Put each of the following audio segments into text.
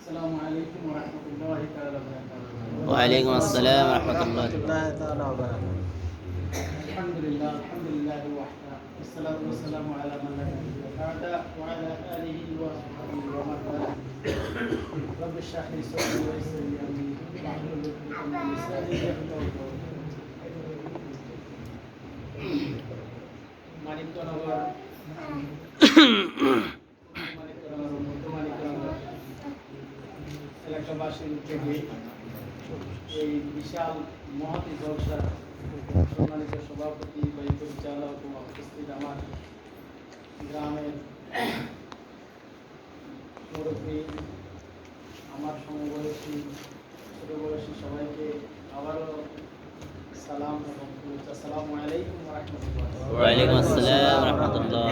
السلام عليكم ورحمة الله تعالى وبركاته وعليكم السلام ورحمة الله الحمد لله الحمد لله وحده والصلاة والسلام على من لا نبي بعده وعلى آله وصحبه ومن والاه رب اشرح لي صدري ويسر لي أمري واحلل عقدة من لساني يفقهوا قولي মানিকনগর মানিকনগর মধ্য মানিকনগর এলাকাবাসীর উদ্যোগে এই বিশাল মহতি জলসা সম্মানিত সভাপতি বা পরিচালক ও উপস্থিত আমার গ্রামের মুরব্বী আমার সমবয়সী ছোট বয়সী সবাইকে আবারও সালাম এবং আসসালামু আলাইকুম ওয়া রাহমাতুল্লাহ। ওয়ালাইকুম আসসালাম রহমতুল্লাহ।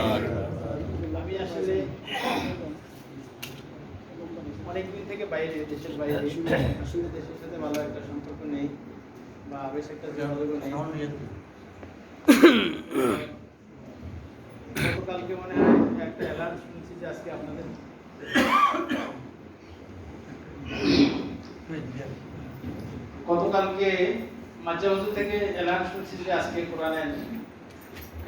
আমি আসলে অনেকদিন থেকে বাইরে দেশের বাইরে আসলে দেশের সাথে ভালো একটা সম্পর্ক নেই বা বেশ একটা যোগাযোগ নেই। গতকালকে মনে হয় একটা অ্যালার্ম শুনছি যে আজকে আপনাদের গতকালকে মাঝে মাঝে থেকে অ্যালার্ম শুনছি যে আজকে কোরআনের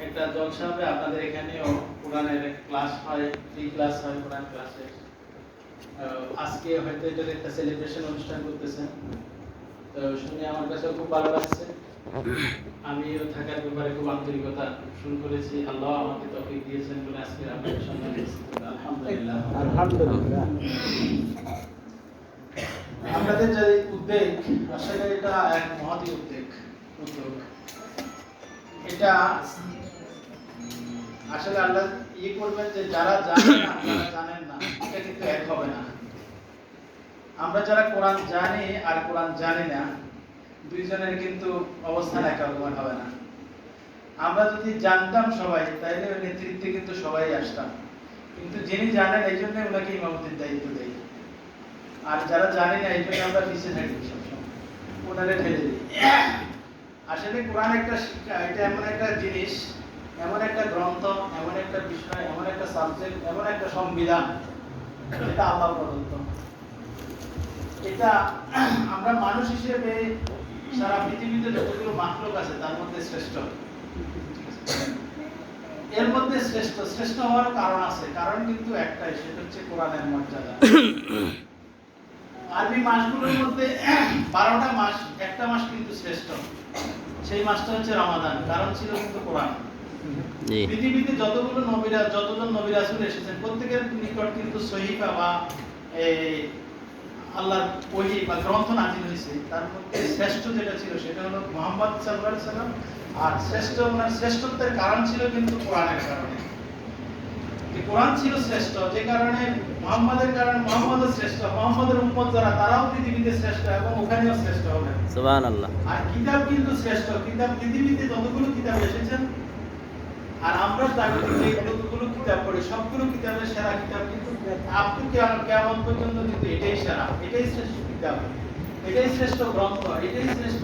একটা জলসা হবে আপনাদের এখানেও কোরআনের ক্লাস হয় ফ্রি ক্লাস হয় কোরআন ক্লাসে আজকে হয়তো এটার একটা সেলিব্রেশন অনুষ্ঠান করতেছেন। তো শুনে আমার কাছে খুব ভালো লাগছে। আমিও থাকার ব্যাপারে খুব আন্তরিকতা শুরু করেছি। আল্লাহ আমাকে তফিক দিয়েছেন বলে আজকে আপনাদের হতে আলহামদুলিল্লাহ। আলহামদুলিল্লাহ। আপনাদের যে উদ্বেগ আসলে এটা এক উদ্বেগ, উদ্যোগ। এটা আসলে আল্লাহ ইয়ে করবেন যে যারা জানেন জানেন না, এটা কিন্তু এক হবে না। আমরা যারা কোরআন জানি আর কোরআন জানি না, দুইজনের কিন্তু অবস্থান একরকম হবে না। আমরা যদি জানতাম সবাই, তাইলে নেতৃত্বে কিন্তু সবাই আসতাম। কিন্তু যিনি জানেন, এই জন্য ওনাকে ইমামতির দায়িত্ব দেয় আর যারা জানে না, এই জন্য আমরা পিছিয়ে থাকি ওনারে ঠেলে দিই। আসলে কোরআন একটা শিক্ষা, এটা এমন একটা জিনিস, এমন একটা গ্রন্থ, এমন একটা বিষয়, এমন একটা সাবজেক্ট এমন একটা সংবিধান এটা আল্লাহ প্রদত্ত। এটা আমরা মানুষ হিসেবে সারা পৃথিবীতে যতগুলো মাখলুক আছে, তার মধ্যে শ্রেষ্ঠ। এর মধ্যে শ্রেষ্ঠ শ্রেষ্ঠ হওয়ার কারণ আছে। কারণ কিন্তু একটাই, সেটা হচ্ছে কোরআনের মর্যাদা। আরবি মাসগুলোর মধ্যে বারোটা মাস একটা মাস কিন্তু শ্রেষ্ঠ। সেই মাসটা হচ্ছে রমাদান কারণ ছিল কিন্তু কোরআন। পৃথিবীতে যতগুলো নবীরা যতজন নবী রাসূল এসেছেন প্রত্যেকের নিকট কিন্তু সহিফা বা এই আল্লাহর ওহি বা গ্রন্থ নাজিল হয়েছে। তার মধ্যে শ্রেষ্ঠ যেটা ছিল সেটা হলো মোহাম্মদ আলাইহি সাল্লাম আর শ্রেষ্ঠ ওনার শ্রেষ্ঠত্বের কারণ ছিল কিন্তু কোরআনের কারণে। কোরআন ছিল শ্রেষ্ঠ যে কারণে মোহাম্মদের কারণে মোহাম্মদও শ্রেষ্ঠ মোহাম্মদের উম্মত যারা তারাও পৃথিবীতে শ্রেষ্ঠ এবং ওখানেও শ্রেষ্ঠ হবেন সুবহান আল্লাহ আর কিতাব কিন্তু শ্রেষ্ঠ কিতাব পৃথিবীতে যতগুলো কিতাব এসেছেন আর আমরা দাবি করি যতগুলো কিতাব পড়ি সবগুলো কিতাবের সেরা কিতাব কিন্তু আপনি কেমন পর্যন্ত কিন্তু এটাই সেরা এটাই শ্রেষ্ঠ কিতাব এটাই শ্রেষ্ঠ গ্রন্থ এটাই শ্রেষ্ঠ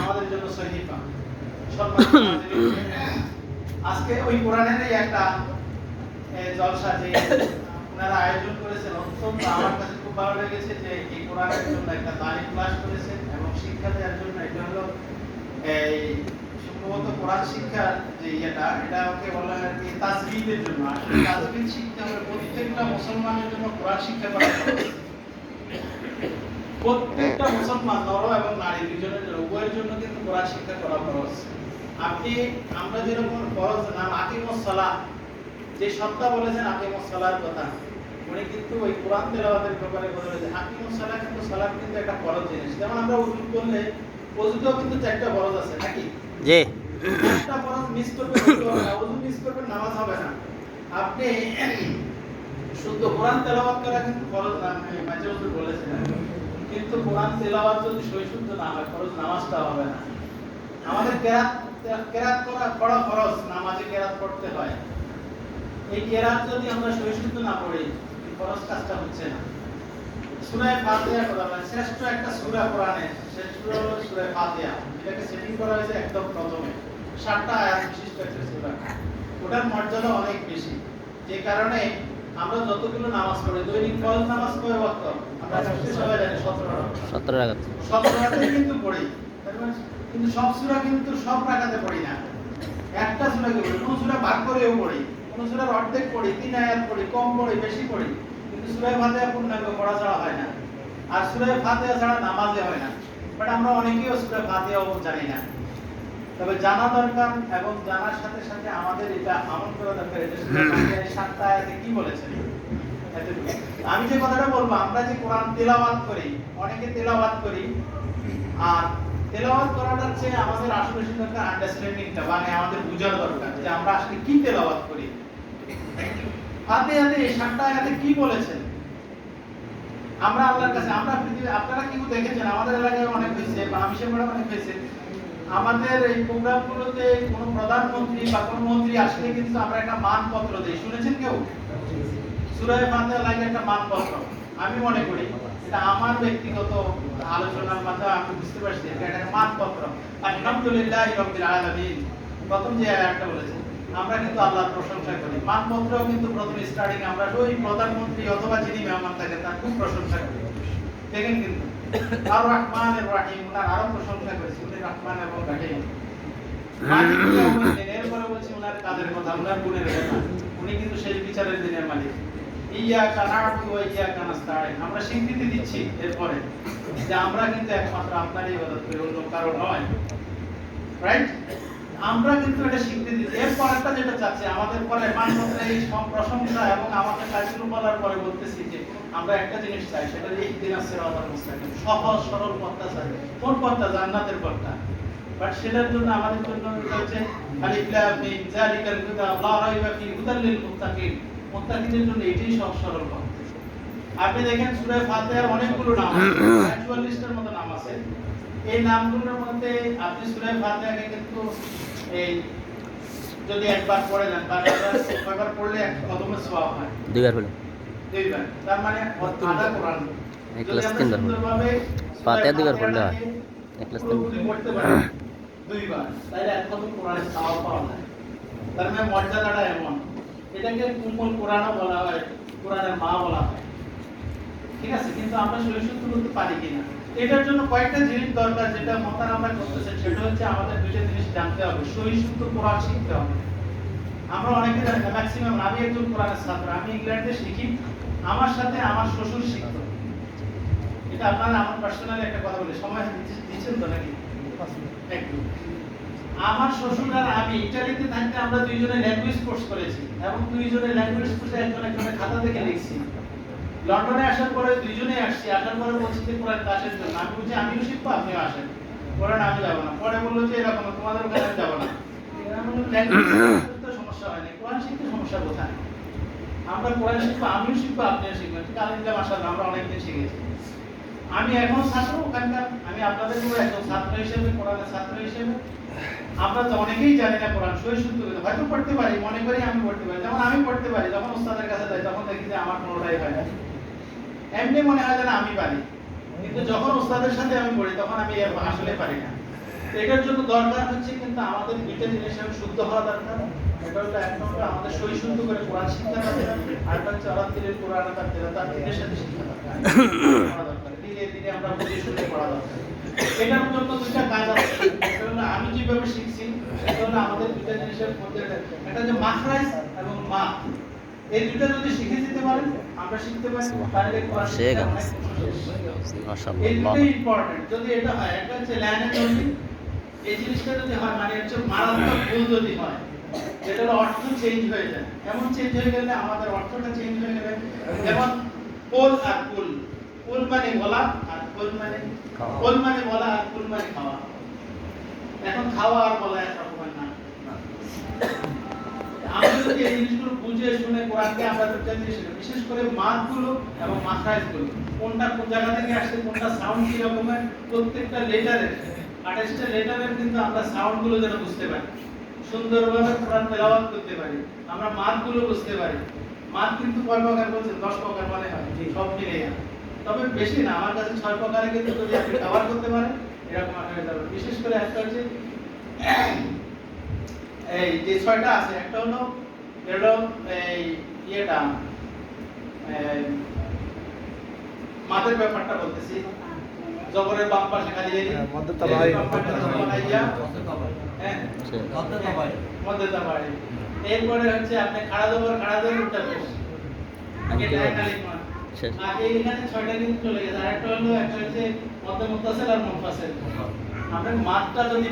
আমাদের জন্য সহিফা আজকে ওই কোরআনেরই একটা জলসা যে আপনারা আয়োজন করেছেন, অত্যন্ত আমার কাছে খুব ভালো লেগেছে যে এই কোরআনের জন্য একটা তালিম ক্লাস করেছেন এবং শিক্ষা দেওয়ার জন্য এটা হলো এই সম্ভবত কোরআন শিক্ষার যে ইয়েটা, এটা ওকে বলা হয় কি তাজবিদের জন্য। আসলে তাজবিদ শিক্ষা হলো প্রত্যেকটা মুসলমানের জন্য কোরআন শিক্ষা করা প্রত্যেকটা মুসলমান নর এবং নারী দুজনের জন্য, উভয়ের জন্য কিন্তু কোরআন শিক্ষা করা খরচ আপনি, আমরা যেরকম ফরজ নাম আকিমুস সালাহ যে সত্তা বলেছেন আকিমুস সালার কথা উনি কিন্তু ওই কোরআন তেলাওয়াতের ব্যাপারে বলেছেন আকিমুস সালাহ কিন্তু সালাত কিন্তু একটা ফরজ জিনিস। যেমন আমরা উজু করলে ওজুতেও কিন্তু চারটা ফরজ আছে নাকি? জি। একটা ফরজ মিস করবে মিস করবে নামাজ হবে না। আপনি শুদ্ধ কোরআন তেলাওয়াত করা কিন্তু ফরজ না মাঝে মাঝে বলেছেন কিন্তু কোরআন তেলাওয়াত যদি না হয় ফরজ নামাজটা হবে না। আমাদের কেরাত কেরাত করা পড়া ফরজ নামাজে কেরাত পড়তে হয়। এই কেরাত যদি আমরা শুদ্ধ না পড়ি ফরজ কাজটা হচ্ছে না। সূরা ফাতিহা কথা বলেন শ্রেষ্ঠ একটা সূরা কোরআনে শ্রেষ্ঠ হলো সূরা ফাতিহা। এটাকে সেটিং করা হয়েছে একদম প্রথমে। সাতটা আয়াত বিশিষ্ট একটা সূরা। ওটার মর্যাদা অনেক বেশি। যে কারণে আমরা যতগুলো নামাজ পড়ি দৈনিক ফরজ নামাজ কয় ওয়াক্ত আমরা সবাই জানি সতেরো সতেরো রাখাত সতেরো রাকাতে কিন্তু পড়ি। মানে কিন্তু সব সূরা কিন্তু সব রাকাতে পড়ি না। একটা সূরা কি পড়ি কোন সূরা ভাগ করেও পড়ি। সূরার অর্ধেক পড়ি, তিন আয়াত পড়ি, কম পড়ি, বেশি পড়ি, কিন্তু সূরা ফাতিহা পূর্ণাঙ্গ পড়া ছাড়া হয় না। আর সূরা ফাতিহা ছাড়া নামাজে হয় না। বাট আমরা অনেকেও সূরা ফাতিহাও জানি না। তবে জানা দরকার এবং জানার সাথে সাথে আমাদের এটা করা দরকার। সাতটা আয়াতে কি বলেছেন? আমি যে কথাটা বলব, আমরা যে কোরআন তেলাওয়াত করি, অনেকে তেলাওয়াত করি, আর তেলাওয়াত করাটার চেয়ে আমাদের আসলে দরকার আন্ডারস্ট্যান্ডিংটা মানে আমাদের বোঝার দরকার যে আমরা আসলে কি তেলাওয়াত করি। হাতে হাতে এই সাতটা আয়াতে কি বলেছেন? আমরা আল্লাহর কাছে, আমরা পৃথিবী, আপনারা কি দেখেছেন? আমাদের এলাকায় অনেক হয়েছে, বা আমি সেবার অনেক হয়েছে। আমাদের এই প্রোগ্রামগুলোতে কোনো প্রধানমন্ত্রী বা কোনো মন্ত্রী আসলে কিন্তু আমরা একটা মানপত্র দিই। শুনেছেন কেউ? সুরায় ফাতিহা লাগে একটা মানপত্র। আমি মনে করি, এটা আমার ব্যক্তিগত আলোচনার মাধ্যমে আমি বুঝতে পারছি এটা একটা মানপত্র। আলহামদুলিল্লাহ রাব্বিল আলামিন। প্রথম যে একটা বলেছে আমরা কিন্তু আল্লাহর প্রশংসা করি। মানপত্রও কিন্তু প্রথম স্টার্টিং আমরা ওই প্রধানমন্ত্রী অথবা যিনি মেহমান থাকে, তার খুব প্রশংসা করি। দেখেন কিন্তু আর রহমান এর রাহিম ওনার আরও প্রশংসা করেছি। উনি রহমান এবং রাহিম। এরপরে বলছি ওনার কাজের কথা ওনার গুণের কথা। উনি কিন্তু সেই বিচারের দিনের মালিক। ইয়াকা না'বুদু ওয়া ইয়াকা নাস্তাঈন আমরা স্বীকৃতি দিচ্ছি এরপরে যে আমরা কিন্তু একমাত্র আপনারই ইবাদত করি, অন্য কারও নয়। রাইট আমরা কিন্তু এটা স্বীকৃতি দিচ্ছি এরপর একটা যেটা চাচ্ছি, আমাদের পরে মানপত্রে এই প্রশংসা এবং আমাদের কাজগুলো বলার পরে বলতেছি যে, আমরা একটা জিনিস চাই, সেটা যে একদিন আছে রাতার মুস্তাকিম। সহজ, সরল পথটা চাই। কোন পথটা? জান্নাতের পথটা। বাট সেটার জন্য আমাদের জন্য জন্য এটাই সহজ, সরল পথ। আপনি দেখেন সূরা ফাতিহার অনেকগুলো নাম আছে। 44 টার মতো নাম আছে। এই নামগুলোর মধ্যে আপনি সূরা ফাতিহাকে কিন্তু এই যদি একবার পড়ে নেন বা একবার পড়লে এক কদমে হয়। দুইবার হলো দুইবার। তার মানে আধা কোরআন এক ক্লাস তিনবার হলো। সুন্দরভাবে দুইবার পড়লে হয়। এক ক্লাস তিনবার। দুইবার। তাইলে এক কদম কোরআনের সওয়াব পাওয়া যায়। তার মানে মর্যাদাটা এমন। এটাকে কুমল কোরআনও বলা হয় কোরআনের মা বলা হয়। ঠিক আছে? কিন্তু আমরা শুদ্ধ করতে পারি কিনা? এটার জন্য কয়েকটা জিনিস দরকার যেটা মতার আমরা করতেছেন সেটা হচ্ছে আমাদের দুইটা জিনিস জানতে হবে। শরীর শুদ্ধ কোরআন শিখতে হবে। আমরা অনেকে জানি ম্যাক্সিমাম আমি একজন কোরআনের ছাত্র, আমি ইংল্যান্ডে শিখি, আমার সাথে আমার শ্বশুর শিখত। এটা আপনারা আমার পার্সোনালি একটা কথা বলি, সময় দিচ্ছেন- তো নাকি? আমার শ্বশুর আর আমি ইটালিতে থাকতে আমরা দুইজনে ল্যাঙ্গুয়েজ কোর্স করেছি এবং দুইজনে ল্যাঙ্গুয়েজ কোর্সে একজন একজনের খাতা থেকে লিখছি। লন্ডনে আসার পরে দুইজনে আসছি। আসার পরে বলছি যে কোরআন ক্লাসের জন্য। আমি বলছি, আমিও শিখব, আপনিও আসেন। কোরআন আমি যাব না। পরে বলল যে, এরকম, তোমাদের ওখানে যাব না। সমস্যা কোরআন শিখতে সমস্যা কোথায়? আমরা কোরআন শিখব, আমিও শিখব, আপনিও শিখবেন। ঠিক আলহামদুলিল্লাহ মাশাআল্লাহ, আমরা অনেকদিন শিখেছি। আমি এখন ছাত্র, ওখানকার, আমি আপনাদের একজন ছাত্র হিসেবে আমরা তো অনেকেই জানি না কোরআন, সই শুদ্ধ করে হয়তো পড়তে পারি, মনে করি আমি পড়তে পারি। যেমন আমি পড়তে পারি, যখন ওস্তাদের কাছে যাই, তখন দেখি যে আমার কোনোটাই হয় না। এমনি মনে হয় যেন আমি পারি। কিন্তু যখন ওস্তাদের সাথে আমি পড়ি, তখন আমি আসলে পারি না। এটার জন্য দরকার হচ্ছে কিন্তু আমাদের দুইটা জিনিস আমি শুদ্ধ হওয়া দরকার। এটা হলো এক নম্বর, আমাদের সই শুদ্ধ করে কোরআন শিক্ষা দরকার। আর হচ্ছে আলাদিনের কোরআন তার তার দিনের সাথে শিক্ষা দরকার। ধীরে ধীরে আমরা বুঝে শুনে পড়া দরকার। এটার জন্য দুইটা কাজ আছে। আমি যেভাবে শিখছি সেটা হলো আমাদের দুইটা জিনিসের মধ্যে একটা হচ্ছে মাখরাজ এবং মা। এই দুইটা যদি শিখে যেতে পারেন আমরা শিখতে পারি। তাহলে। এই দুটোই ইম্পর্টেন্ট যদি এটা হয় একটা হচ্ছে ল্যান্ড জমি এই জিনিসটা যদি হয় মানে হচ্ছে মারাত্মক ভুল যদি হয় যেটা হলো অর্থ চেঞ্জ হয়ে যায়। এমন চেঞ্জ হয়ে গেলে? আমাদের অর্থটা চেঞ্জ হয়ে গেলে। যেমন পোল আর কুল। কুল মানে বলা আর কুল মানে খাওয়া। মানে বলা আর কুল মানে খাওয়া। এখন খাওয়া আর বলা না। আমরা যদি এই জিনিসগুলো বুঝে শুনে কোরআনকে আমরা দুটো জিনিস শিখি, বিশেষ করে এবং কোনটা কোন জায়গা থেকে আসছে কোনটা সাউন্ড কি রকমের প্রত্যেকটা লেটারের আঠাশটা লেটারের কিন্তু আমরা সাউন্ডগুলো যেন বুঝতে পারি। সুন্দরভাবে কোরআন তেলাওয়াত করতে পারি। আমরা মাতগুলো বুঝতে পারি। মাত কিন্তু কয় প্রকার বলছেন দশ প্রকার মানে হয়। সব মিলে তবে বেশি না আমার কাছে ছয় প্রকারে কিন্তু যদি আপনি কভার করতে পারেন এরকম হয়ে যাবে। বিশেষ করে একটা হচ্ছে এই যে ছয়টা আছে একটা হলো এটা হলো এই ইয়েটা মাদের ব্যাপারটা বলতেছি। জবরের বাম পাশে খালি এই হ্যাঁ, মধ্যে তাবাই, এই বাম পাশে মধ্যে জবর আইয়া, হ্যাঁ মধ্যে তাবাই এরপরে হচ্ছে আপনি খাড়া জবর খাড়া জবর উল্টা পেশ আগে হচ্ছে যদি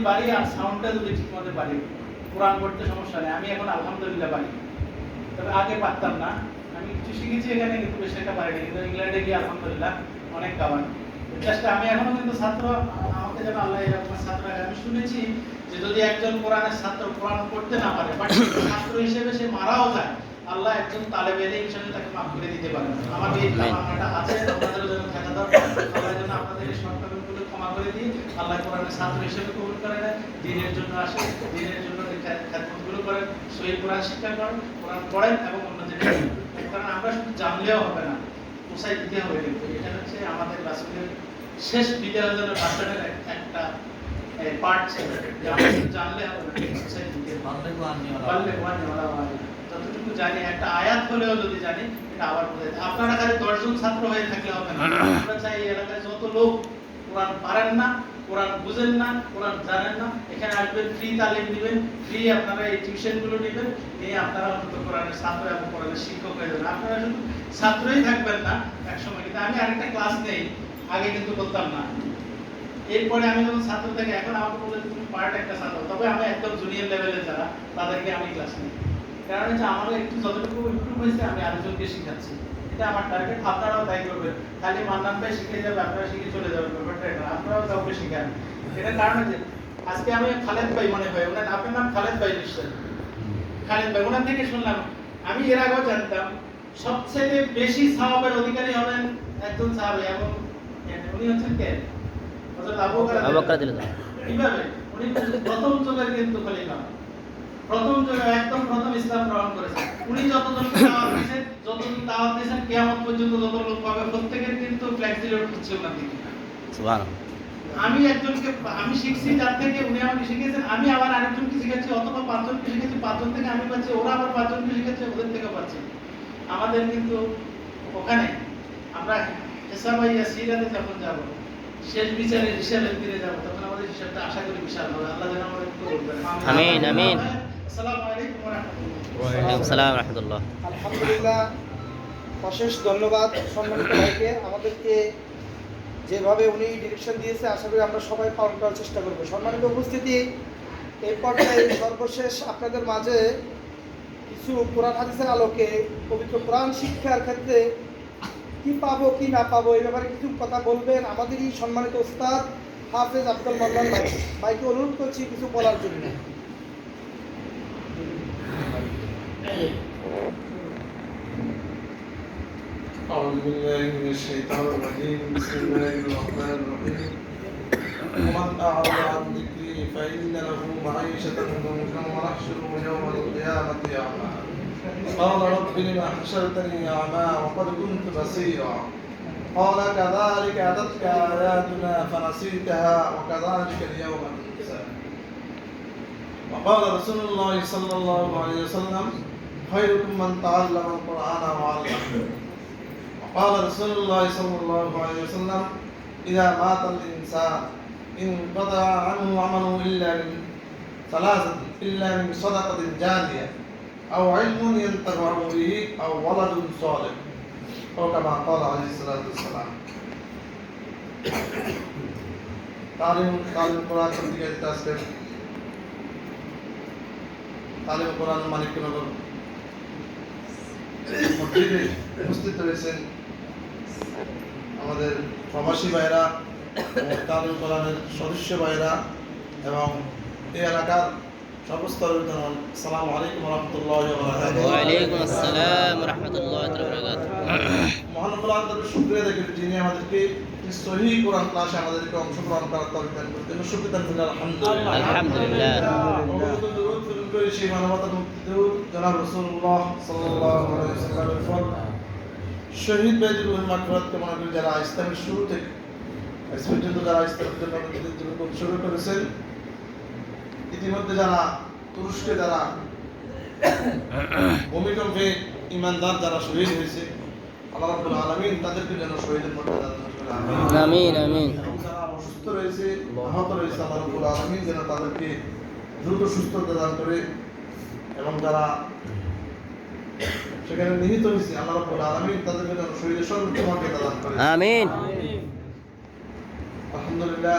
শিখেছি এখানে, কিন্তু ইংল্যান্ডে গিয়ে অনেক আমি এখনও কিন্তু আল্লাহ ছাত্র আমি শুনেছি যে যদি একজন কোরআনের ছাত্র কোরআন পড়তে না পারে ছাত্র হিসেবে সে মারাও যায়। আল্লাহ একজন তালেব এলে হিসেবে তাকে মাফ করে দিতে পারে আমার এই. কামনাটা আছে আপনাদের জন্য থাকা দরকার। আল্লাহ যেন আপনাদের এই শর্টকাটগুলো ক্ষমা করে দিয়ে আল্লাহ কোরআনের ছাত্র হিসেবে কবুল করে নেয় দিনের জন্য আসে দিনের জন্য খ্যাতমতগুলো করেন সহি কোরআন শিক্ষা করেন কোরআন পড়েন এবং অন্যদের কারণ আমরা শুধু জানলেও হবে না পোষাই দিতে হবে। কিন্তু এটা হচ্ছে আমাদের রাসূলের শেষ বিদ্যালয়ের ভাষণের এক- একটা পার্ট ছিল। যে আমরা জানলে হবে না পোষাই দিতে হবে। জানি একটা আয়াত হলেও যদি জানি এটা আবার বোঝাই আপনারা খালি দশজন ছাত্র হয়ে থাকলে হবে না। আমরা চাই এই এলাকায় যত লোক কোরআন পারেন না কোরআন বুঝেন না কোরআন জানেন না এখানে আসবেন ফ্রি তালিম দিবেন ফ্রি আপনারা এই টিউশনগুলো নেবেন নিয়ে আপনারা অন্তত কোরআনের ছাত্র এবং কোরআনের শিক্ষক হয়ে যাবেন। আপনারা শুধু ছাত্রই থাকবেন না একসময় কিন্তু আমি আরেকটা ক্লাস নেই আগে কিন্তু করতাম না। এরপরে আমি যখন ছাত্র থেকে এখন আমাকে বলে তুমি পার্ট একটা ছাত্র তবে আমি একদম জুনিয়র লেভেলে যারা তাদেরকে আমি ক্লাস নিই। কারণ হচ্ছে আমার একটু যতটুকু ইমপ্রুভ হয়েছে আমি আরেকজনকে শিখাচ্ছি এটা আমার টার্গেট আপনারাও তাই করবেন খালি মান্নান ভাই শিখে যাবে আপনারা শিখে চলে যাবেন ব্যাপারটা এটা। আপনারাও কাউকে শিখান এটা কারণ হচ্ছে আজকে আমি খালেদ ভাই মনে হয় ওনার আপনার নাম খালেদ ভাই নিশ্চয় খালেদ ভাই ওনার থেকে শুনলাম আমি এর আগেও জানতাম সবচেয়ে বেশি সাহাবের অধিকারী হলেন একজন সাহাবী এবং উনি হচ্ছেন কে হযরত আবু বকর রাদিয়াল্লাহু আনহু। কীভাবে উনি প্রথম যুগের কিন্তু খলিফা প্রথম একদম প্রথম ইসলাম গ্রহণ করেছেন উনি যতজনকে দাওয়াত দিয়েছেন যতজন দাওয়াত দিয়েছেন কিয়ামত পর্যন্ত যত লোক পাবে। প্রত্যেকের কিন্তু ফ্লেক্সিলোড হচ্ছে দিকে সুবহানাল্লাহ। আমি একজনকে আমি শিখছি যার থেকে উনি আমাকে শিখিয়েছেন আমি আবার আরেকজনকে শিখাচ্ছি অথবা পাঁচজনকে শিখেছি পাঁচজন থেকে আমি পাচ্ছি ওরা আবার পাঁচজনকে শিখাচ্ছে ওদের থেকে পাচ্ছি। আমাদের কিন্তু ওখানে আমরা হেসাবাইয়া সিরাতে যখন যাব শেষ বিচারে হিসাবের দিনে যাব তখন আমাদের হিসাবটা আশা করি বিশাল হবে। আল্লাহ যেন আমাদের আমিন, আমিন। আলহামদুলিল্লাহ অশেষ ধন্যবাদ সম্মানিত ভাইকে। আমাদেরকে যেভাবে উনি ডিরেকশন দিয়েছে আশা করি আমরা সবাই পালন করার চেষ্টা করব। সম্মানিত উপস্থিতি এই পর্যায়ে সর্বশেষ আপনাদের মাঝে কিছু কোরআন হাদিসের আলোকে পবিত্র কোরআন শিক্ষার ক্ষেত্রে কি পাবো কি না পাবো এই ব্যাপারে কিছু কথা বলবেন আমাদেরই সম্মানিত ওস্তাদ হাফেজ আব্দুল ভাই। ভাইকে অনুরোধ করছি কিছু বলার জন্য। أعوذ بالله من الشيطان الرجيم. بسم الله الرحمن الرحيم. ومن أعرض عن ذكري فإن له معيشة ضنكا ونحشره يوم القيامة أعمى. قال رب لم حشرتني أعمى وقد كنت بصيرا. قال كذلك أتتك آياتنا فنسيتها وكذلك اليوم تنسى وقال رسول الله صلى الله عليه وسلم خيركم من تعلم القرآن وعلمه وقال رسول الله صلى الله عليه وسلم إذا مات الإنسان انقطع عنه عمله إلا من ثلاثة إلا من صدقة جارية أو علم ينتفع به أو ولد صالح أو كما قال عليه الصلاة والسلام تعليم تعليم القرآن تبديل التاسكر تعليم القرآن মালিক নগর মসজিদে উপস্থিত রয়েছেন আমাদের প্রবাসী ভাইরা তালুল কোরআনের সদস্য ভাইরা এবং এই এলাকার সর্বস্তরের জন্য সালাম আলাইকুম রহমতুল্লাহ। মহানবুল শুক্রিয়া যিনি আমাদেরকে সহি কোরআন ক্লাসে আমাদেরকে অংশগ্রহণ করার শুকরিয়া করি আলহামদুলিল্লাহ। করে সেই মানবতার জনাব ওয়াসাল্লামের উপর শহীদ বেদুল মাকরাত কামনা করি যারা ইসলামের শুরু থেকে আজ পর্যন্ত যারা ইসলামের জন্য নিজেদের জীবন শুরু করেছেন ইতিমধ্যে যারা তুরস্কে যারা ভূমিকম্পে ইমানদার যারা শহীদ হয়েছে আল্লাহ রাব্বুল আলামিন তাদেরকে যেন শহীদের মর্যাদা দান করে আমিন। আমিন আমিন যারা অসুস্থ রয়েছে আহত রয়েছে আল্লাহ রাব্বুল আলামিন যেন তাদেরকে দ্রুত সুস্থতা দান করে এবং তারা সেখানে নিহিত হয়েছে আল্লাহ রাব্বুল আলামিন তাদেরকে যেন সর্বোচ্চ মর্যাদা দান করে। আমিন। আলহামদুলিল্লাহ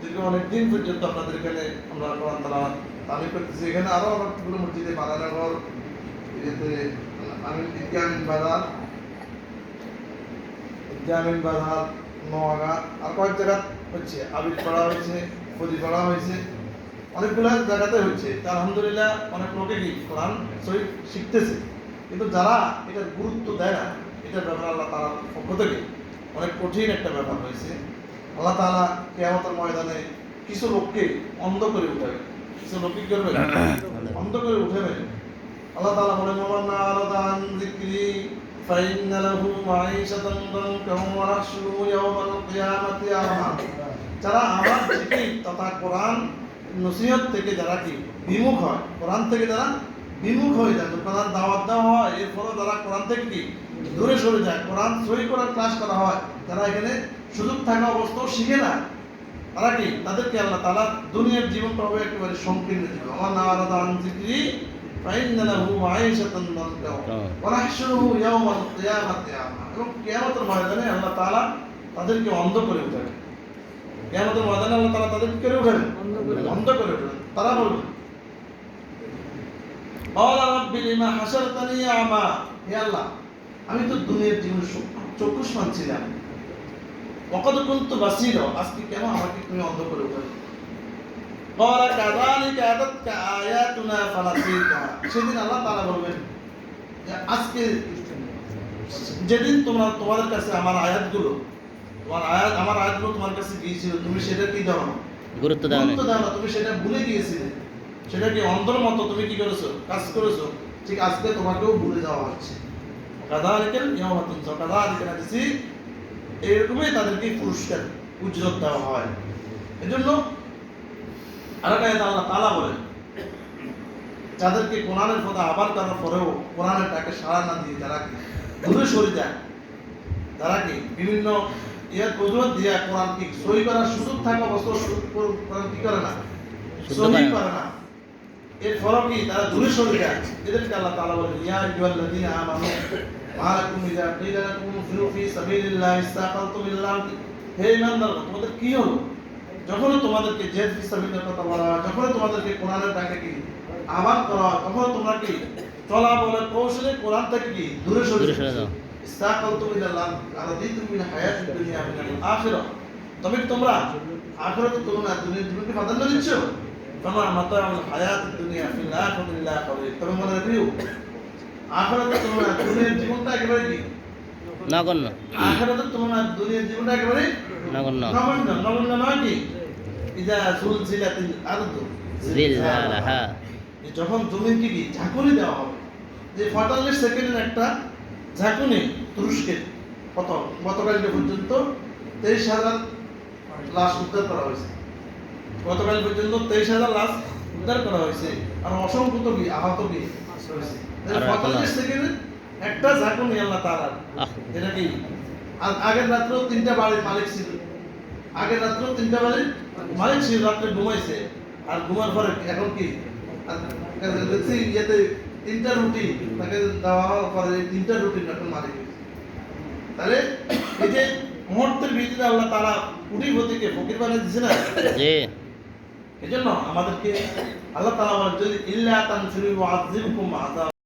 দীর্ঘ অনেক দিন পর্যন্ত আপনাদের এখানে আমরা কোরআন তালাওয়াত তালিম করতেছি। এখানে আরও অনেকগুলো মসজিদে বানানগর ইয়েতে আমিন বিজ্ঞান বাজার বিজ্ঞান বাজার নোয়াগা আর কয়েক জায়গা হচ্ছে আবির পড়া হয়েছে ফজি পড়া হয়েছে। অনেকগুলো জায়গাতে হচ্ছে তা আলহামদুলিল্লাহ অনেক লোকে কি কোরআন শরীফ শিখতেছে। কিন্তু যারা এটার গুরুত্ব দেয় না এটার ব্যাপারে আল্লাহ তার পক্ষ থেকে অনেক কঠিন একটা ব্যাপার হয়েছে। আল্লাহ তাআলা কেয়ামতের ময়দানে কিছু লোককে অন্ধ করে উঠাবে। কিছু লোককে করবে? অন্ধ করে উঠাবে। আল্লাহ তাআলা বলেন ওমান আলাদা আন যিকরি ফাইন্না লাহু মাঈশাতান দানকা ওয়া নাহশুরু ইয়াওমাল কিয়ামাতি আমা আমার জিকির তথা কোরআন নসিহত থেকে যারা কি বিমুখ হয়, কোরআন থেকে যারা বিমুখ হয়ে যায় কোরআন দাওয়াত দেওয়া হয়, এর ফলে যারা কোরআন থেকে কি দূরে সরে যায়, কোরআন সই করার ক্লাস করা হয় যারা এখানে সুযোগ থাকা অবস্থাও শিখে না। তারা কি? তাদেরকে আল্লাহ তারা দুনিয়ার জীবন পাবে একেবারে সংকীর্ণ জীবন আমার না আলাদা আমা এবং কিয়ামতের ময়দানে আল্লাহ তাআলা তাদেরকে অন্ধ করে উঠাবেন কিয়ামতের ময়দানে আল্লাহ তাআলা তাদেরকে করে উঠাবেন অন্ধ করে উঠাবেন তারা বলবে قال رب لما حشرتني أعمى হে আল্লাহ আমি তো দুনিয়ার জীবনে চক্ষুষ্মান ছিলাম وقد كنت بصيرا আজকে কেন আমাকে তুমি অন্ধ করে উঠালে قال كذلك أتتك آياتنا فنسيتها সেদিন আল্লাহ তাআলা বলবেন যে আজকে যেদিন তোমরা তোমাদের কাছে আমার আয়াতগুলো তোমার আয়াত আমার আয়াতগুলো তোমার কাছে গিয়েছিল তুমি সেটা কি দাও না গুরুত্ব দাও গুরুত্ব দাও না তুমি সেটা ভুলে গিয়েছিলে। অন্ধর মতো তুমি কি করেছ? কাজ করেছ? ঠিক আজকে তোমাকেও ভুলে যাওয়া হচ্ছে। হাদিসি এরকমই তাদেরকে পুরস্কার উজ্জ্বল দেওয়া হয়। এজন্য আরেক আল্লাহ বলেন যাদেরকে কোরআনের কথা আবার করার পরেও কোরআনের ডাকে সাড়া না দিয়ে কি? দূরে সরে যায়। তারা কি? বিভিন্ন ইয়ার অজুহাত দিয়ে কোরআন কি সই করার সুযোগ থাকা অবস্থা কোরআন কি করে না? সহি করে না। এর ফলে কি? তারা দূরে সরে যায়। এদেরকে আল্লাহ তাআলা বলেন ইয়া আইয়ুহাল্লাযীনা আমানু মা লাকুম ইযা লাকুম ফিরু ফি সাবিলিল্লাহি ইসতাকালতুম ইল্লাহ হে ইমানদার তোমাদের কি হলো? যখন তোমাদেরকে জেদ ফি সাবিলিল্লাহ কথা বলা হয় যখন তোমাদেরকে কোরআনের ডাকে কি আহ্বান করা হয় তখন তোমরা কি চলা বলে কৌশলে কোরআন থেকে কি দূরে সরে যাও। ইস্তাকালতুম মিন হায়াতিদ দুনিয়া মিনাল আখিরাহ। তবে তোমরা আখিরাতের তুলনায় দুনিয়ার জীবনকে প্রাধান্য দিচ্ছ? তোমার মাতাউল হায়াতিদ দুনিয়া ফিল আখিরাতি ইল্লা কলিল তবে মনে রাখিও আখিরাতের তুলনায় দুনিয়ার জীবনটা একেবারে কি? নগণ্য। আখিরাতের তুলনায় দুনিয়ার জীবনটা একেবারে নগণ্য। নগণ্য। নগণ্য নয় কি? ইদা জুলজিলাতিল আরদু। জিলজালাহা। যখন জমিনকে কি ঝাঁকুনি দেওয়া হবে যে পঁয়তাল্লিশ সেকেন্ডের একটা ঝাঁকুনি তুরস্কের কত গতকালকে পর্যন্ত তেইশ হাজার লাশ উদ্ধার করা হয়েছে। গতকাল পর্যন্ত তেইশ হাজার লাশ উদ্ধার করা হয়েছে আর অসংখ্য তো কি আহত কি হয়েছে পঁয়তাল্লিশ এখন- একটা ঝাঁকুনি আল্লাহ তারা আহ। এটা কি? আর আগের রাত্রেও তিনটা বাড়ির মালিক ছিল। আগের রাত্রেও তিনটা বাড়ির মালিক ছিল রাত্রে ঘুমাইছে। আর ঘুমার পরে এখন কি? দেখছি ইয়েতে তিনটা রুটি তাকে দেওয়া এই তিনটা রুটি এখন মালিক গেছে তাহলে এই যে মুহূর্তের ভিতরে আল্লাহ তারা কুটিপতিকে ফকির বানিয়ে দিছে না? জি। এই জন্য আমাদেরকে আল্লাহ তালা বলেন যদি ইল্লা তানফিরু আযিবকুম আযাব।